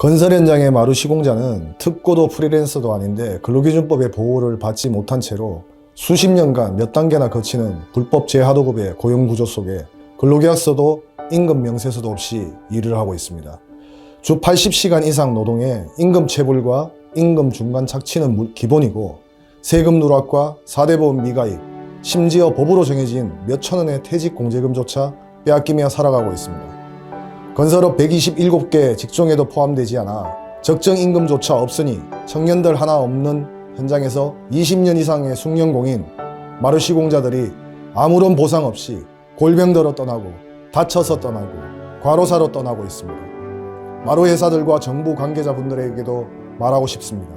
건설 현장의 마루 시공자는 특고도 프리랜서도 아닌데 근로기준법의 보호를 받지 못한 채로 수십 년간 몇 단계나 거치는 불법 재하도급의 고용구조 속에 근로계약서도 임금 명세서도 없이 일을 하고 있습니다. 주 80시간 이상 노동에 임금 체불과 임금 중간 착취는 물- 기본이고 세금 누락과 4대 보험 미가입, 심지어 법으로 정해진 몇천 원의 퇴직 공제금조차 빼앗기며 살아가고 있습니다. 건설업 127개 직종에도 포함되지 않아 적정 임금조차 없으니 청년들 하나 없는 현장에서 20년 이상의 숙련공인 마루시공자들이 아무런 보상 없이 골병들어 떠나고 다쳐서 떠나고 과로사로 떠나고 있습니다. 마루 회사들과 정부 관계자분들에게도 말하고 싶습니다.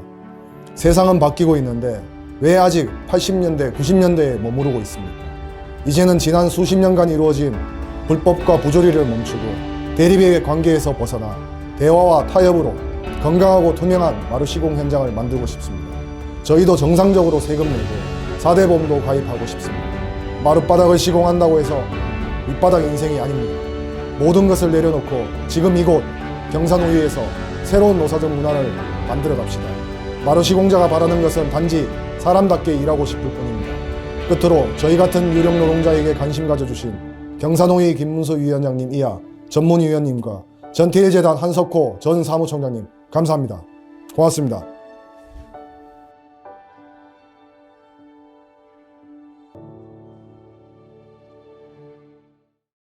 세상은 바뀌고 있는데 왜 아직 80년대, 90년대에 머무르고 있습니까? 이제는 지난 수십 년간 이루어진 불법과 부조리를 멈추고 대립의 관계에서 벗어나 대화와 타협으로 건강하고 투명한 마루 시공 현장을 만들고 싶습니다. 저희도 정상적으로 세금 내고 4대 보험도 가입하고 싶습니다. 마룻바닥을 시공한다고 해서 밑바닥 인생이 아닙니다. 모든 것을 내려놓고 지금 이곳 경산우유에서 새로운 노사정 문화를 만들어 갑시다. 마루 시공자가 바라는 것은 단지 사람답게 일하고 싶을 뿐입니다. 끝으로 저희 같은 유령 노동자에게 관심 가져주신 경산호위 김문수 위원장님 이하 전문위원님과 전태일재단 한석호 전 사무총장님 감사합니다. 고맙습니다.